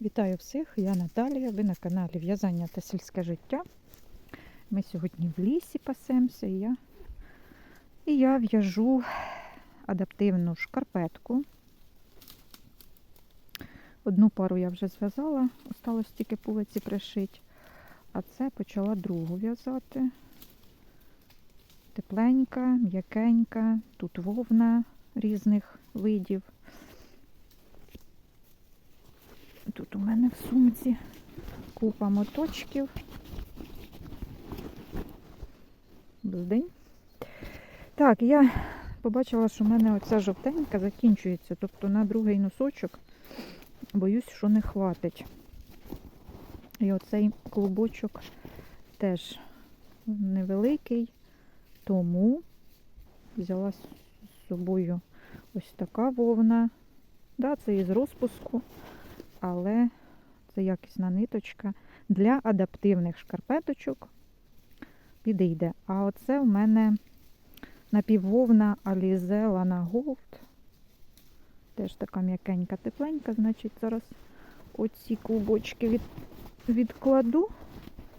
Вітаю всіх, я Наталія, ви на каналі В'язання та сільське життя. Ми сьогодні в лісі пасемося і я, і я в'яжу адаптивну шкарпетку. Одну пару я вже зв'язала, осталось тільки пулиці пришити, а це почала другу в'язати. Тепленька, м'якенька, тут вовна різних видів. Тут у мене в сумці купа моточків. Бздень. Так, я побачила, що в мене оця жовтенька закінчується, тобто на другий носочок боюсь, що не хватить. І оцей клубочок теж невеликий, тому взяла з собою ось така вовна. Да, це із розпуску але це якісна ниточка для адаптивних шкарпеточок підійде. А оце в мене напіввовна Alize Lana Gold. Теж така м'якенька, тепленька, значить, зараз оці клубочки від, відкладу,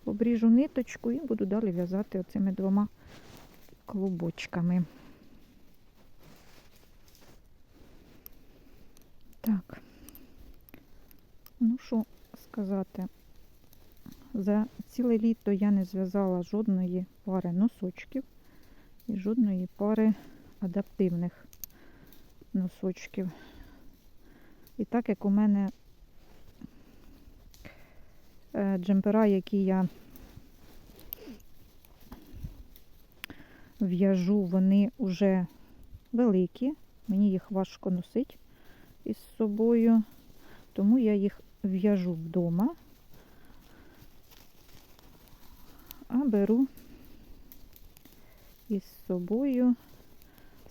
обріжу ниточку і буду далі в'язати оцими двома клубочками. Так. Ну, що сказати, за ціле літо я не зв'язала жодної пари носочків і жодної пари адаптивних носочків. І так як у мене е, джемпера, які я в'яжу, вони вже великі, мені їх важко носити із собою, тому я їх в'яжу вдома, а беру із собою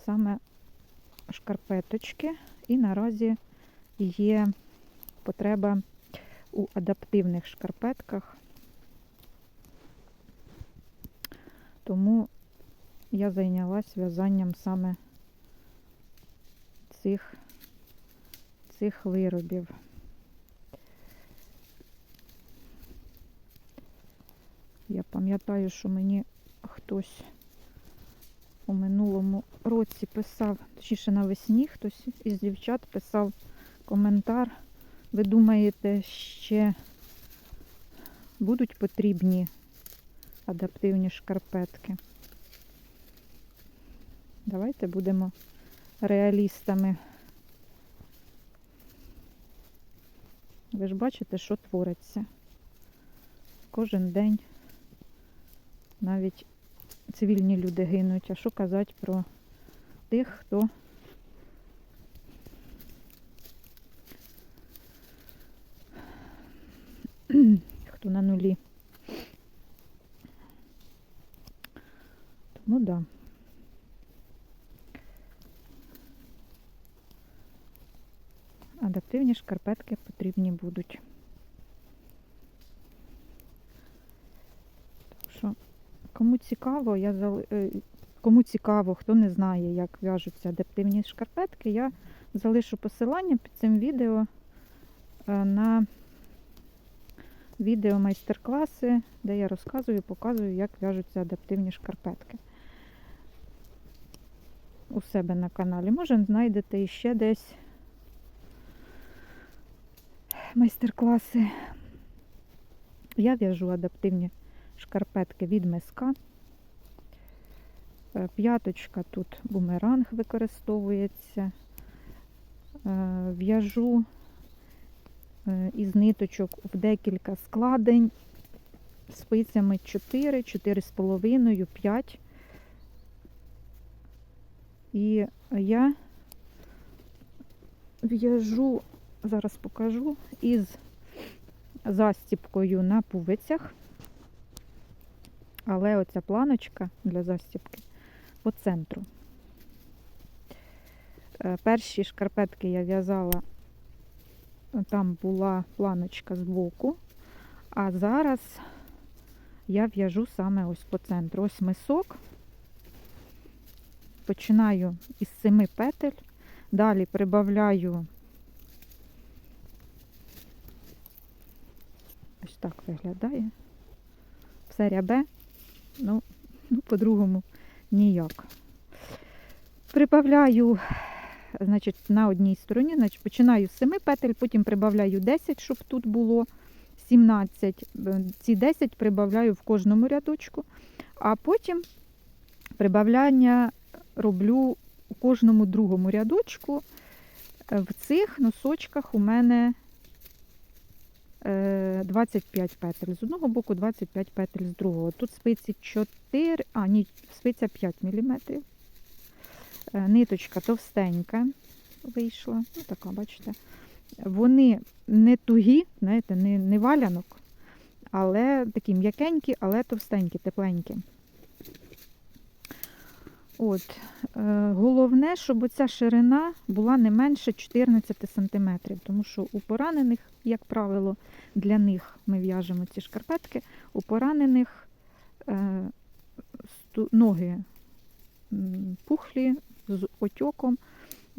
саме шкарпеточки, і наразі є потреба у адаптивних шкарпетках, тому я зайнялась в'язанням саме цих, цих виробів. Я пам'ятаю, що мені хтось у минулому році писав, точніше навесні хтось із дівчат писав коментар. Ви думаєте, ще будуть потрібні адаптивні шкарпетки? Давайте будемо реалістами. Ви ж бачите, що твориться кожен день навіть цивільні люди гинуть. А що казати про тих, хто хто на нулі. Тому да. Адаптивні шкарпетки потрібні будуть. Так що Кому цікаво, я зали... е, кому цікаво, хто не знає, як в'яжуться адаптивні шкарпетки, я залишу посилання під цим відео е, на відео майстер-класи, де я розказую, показую, як в'яжуться адаптивні шкарпетки. У себе на каналі. Може, знайдете іще десь майстер-класи. Я в'яжу адаптивні шкарпетки від миска. Е, П'яточка тут бумеранг використовується. Е, в'яжу е, із ниточок в декілька складень, спицями 4, 4,5, 5. І я в'яжу, зараз покажу, із застіпкою на пувицях. Але оця планочка для застібки по центру. Е, перші шкарпетки я в'язала, там була планочка з боку, а зараз я в'яжу саме ось по центру. Ось мисок. Починаю із семи петель, далі прибавляю ось так виглядає. Все рябе, ну, ну по-другому ніяк. Прибавляю, значить, на одній стороні, значить, починаю з 7 петель, потім прибавляю 10, щоб тут було 17. Е, Ці 10 прибавляю в кожному рядочку, а потім прибавляння роблю у кожному другому рядочку. Е, В цих носочках у мене 25 петель з одного боку, 25 петель з другого. Тут спиці 4, а ні, спиця 5 мм. Ниточка товстенька вийшла. Ну, така, бачите. Вони не тугі, знаєте, не, не валянок, але такі м'якенькі, але товстенькі, тепленькі. От. Е, головне, щоб оця ширина була не менше 14 см, тому що у поранених, як правило, для них ми в'яжемо ці шкарпетки, у поранених е, ноги пухлі з отьоком,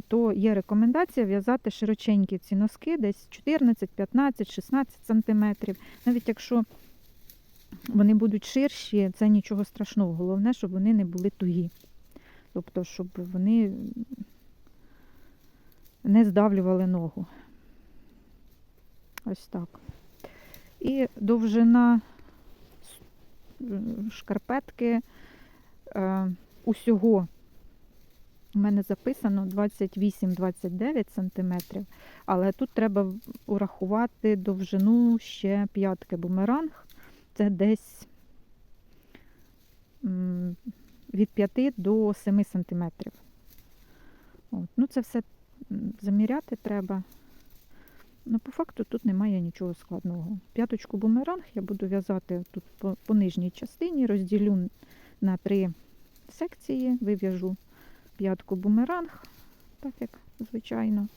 то є рекомендація в'язати широченькі ці носки, десь 14, 15, 16 см. Навіть якщо вони будуть ширші, це нічого страшного. Головне, щоб вони не були тугі. Тобто, щоб вони не здавлювали ногу. Ось так. І довжина шкарпетки е, усього у мене записано 28-29 см, але тут треба урахувати довжину ще п'ятки бумеранг. Це десь від 5 до 7 см. От. Ну, це все заміряти треба. Ну, по факту тут немає нічого складного. П'яточку бумеранг я буду в'язати тут по, по нижній частині, розділю на три секції, вив'яжу п'ятку бумеранг, так як звичайно.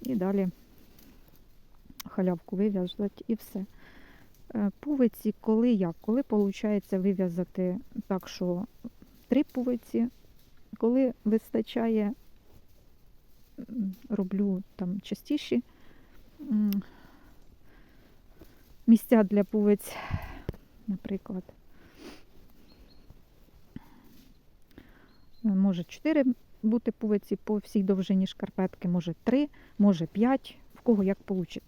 І далі халявку вив'язати і все. Е, Пувиці, коли як? Коли виходить вив'язати так, що три коли вистачає, роблю там частіші місця для пувиць, наприклад. Може 4 бути пувиці по всій довжині шкарпетки, може 3, може 5, в кого як вийде.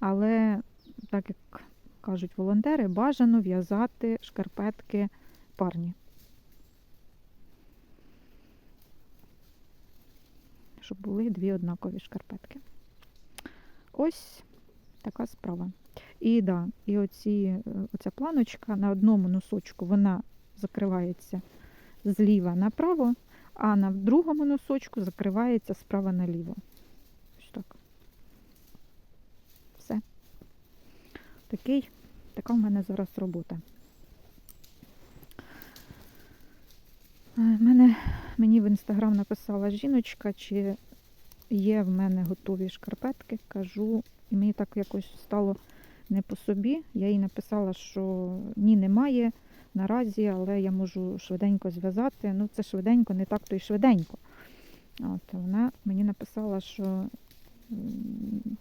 Але, так як кажуть волонтери, бажано в'язати шкарпетки парні. Щоб були дві однакові шкарпетки. Ось така справа. І да, і оці, е, оця планочка на одному носочку вона закривається зліва направо, а на другому носочку закривається справа наліво. Ось так. Все. Такий, така в мене зараз робота. Мене, мені в інстаграм написала жіночка, чи є в мене готові шкарпетки. Кажу, і мені так якось стало не по собі. Я їй написала, що ні, немає наразі, але я можу швиденько зв'язати. Ну, це швиденько, не так то й швиденько. От, вона мені написала, що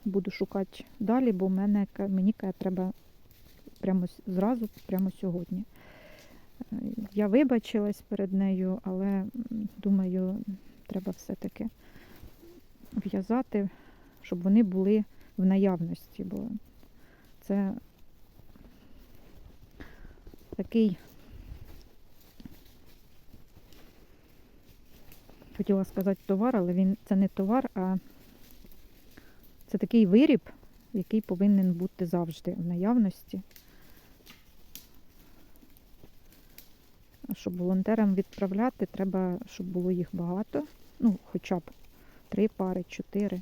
буду шукати далі, бо мене, мені треба прямо зразу, прямо сьогодні. Я вибачилась перед нею, але думаю, треба все-таки в'язати, щоб вони були в наявності, бо це такий, хотіла сказати товар, але він це не товар, а це такий виріб, який повинен бути завжди в наявності. Щоб волонтерам відправляти, треба, щоб було їх багато. Ну, хоча б три пари, чотири.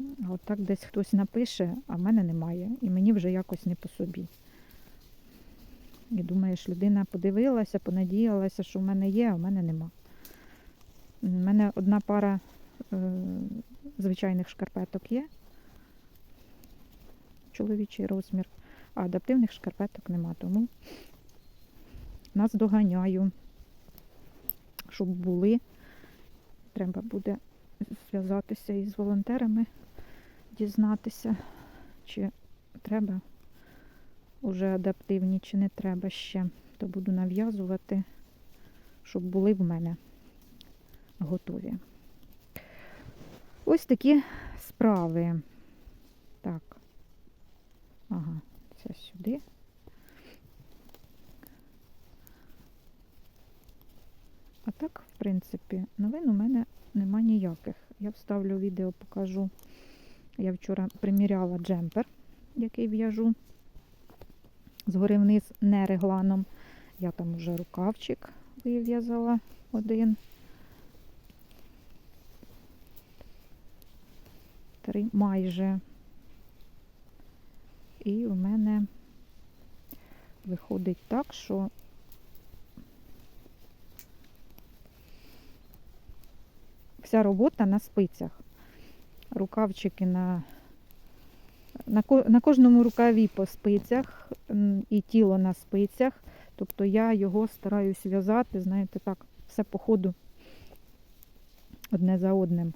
А от так десь хтось напише, а в мене немає. І мені вже якось не по собі. І думаєш, людина подивилася, понадіялася, що в мене є, а в мене нема. У мене одна пара е, звичайних шкарпеток є, чоловічий розмір, а адаптивних шкарпеток нема. Тому нас доганяю, щоб були. Треба буде зв'язатися із волонтерами, дізнатися, чи треба уже адаптивні, чи не треба ще, то буду нав'язувати, щоб були в мене готові. Ось такі справи. Так. Ага, це сюди. Так, в принципі, новин у мене нема ніяких. Я вставлю відео, покажу. Я вчора приміряла джемпер, який в'яжу згори вниз не регланом. Я там вже рукавчик вив'язала один. Три майже. І у мене виходить так, що вся робота на спицях. Рукавчики на, на, на кожному рукаві по спицях і тіло на спицях. Тобто я його стараюсь в'язати, знаєте, так, все по ходу одне за одним.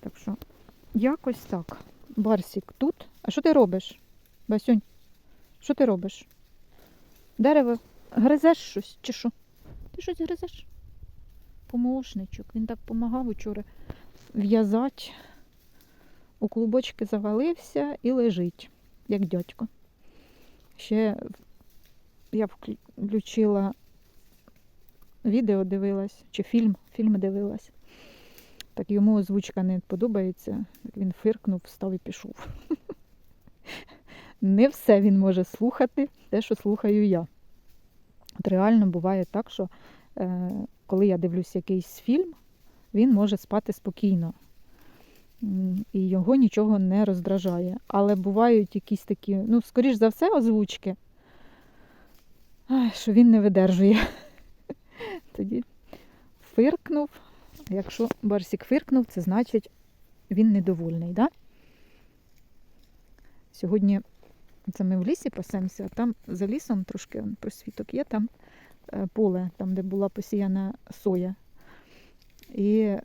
Так що, якось так. Барсік тут. А що ти робиш? Басюнь, що ти робиш? Дерево гризеш щось чи що? Щось гризеш? Помощничок. Він так допомагав учора в'язати. У клубочки завалився і лежить, як дядько. Ще я включила відео дивилась, чи фільм, фільм дивилась. Так йому озвучка не подобається. Він фиркнув, встав і пішов. Не все він може слухати, те, що слухаю я. От реально буває так, що е, коли я дивлюсь якийсь фільм, він може спати спокійно. І його нічого не роздражає. Але бувають якісь такі, ну, скоріш за все, озвучки, що він не видержує. Тоді фиркнув. Якщо Барсік фиркнув, це значить він недовольний. Да? Сьогодні це ми в лісі пасемося, а там за лісом трошки просвіток є, там е, поле, там, де була посіяна соя. І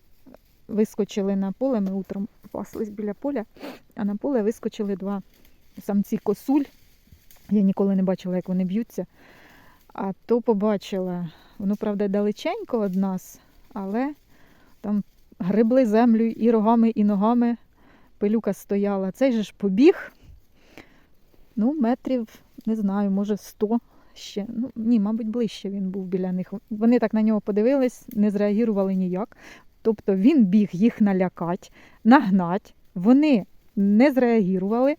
вискочили на поле, ми утром паслись біля поля, а на поле вискочили два самці косуль. Я ніколи не бачила, як вони б'ються. А то побачила, воно, правда, далеченько від нас, але там грибли землю і рогами, і ногами. Пилюка стояла. Цей же ж побіг. Ну, метрів, не знаю, може 100 ще. Ну, ні, мабуть, ближче він був біля них. Вони так на нього подивились, не зреагували ніяк. Тобто він біг їх налякати, нагнать. Вони не зреагували.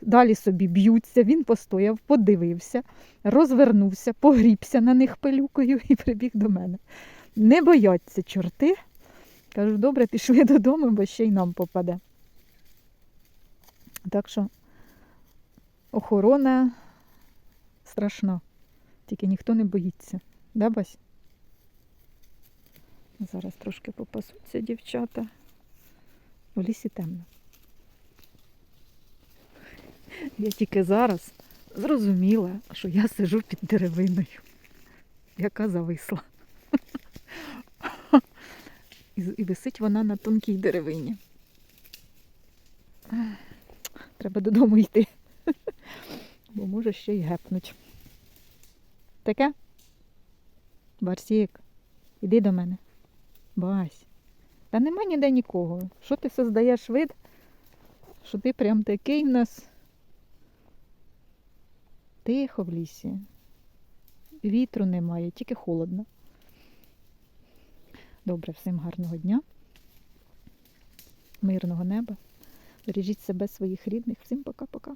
Далі собі б'ються, він постояв, подивився, розвернувся, погрібся на них пилюкою і прибіг до мене. Не бояться чорти. Кажу, добре, пішли додому, бо ще й нам попаде. Так що охорона страшна. Тільки ніхто не боїться. Да, Бась? Зараз трошки попасуться дівчата. У лісі темно. Я тільки зараз зрозуміла, що я сижу під деревиною, яка зависла. І висить вона на тонкій деревині. Треба додому йти, бо може ще й гепнуть. Таке? Барсік, іди до мене. Бась. Та нема ніде нікого. Що ти создаєш вид? Що ти прям такий в нас тихо в лісі. Вітру немає, тільки холодно. Добре, всім гарного дня, мирного неба. Бережіть себе, своїх рідних. Всім пока-пока.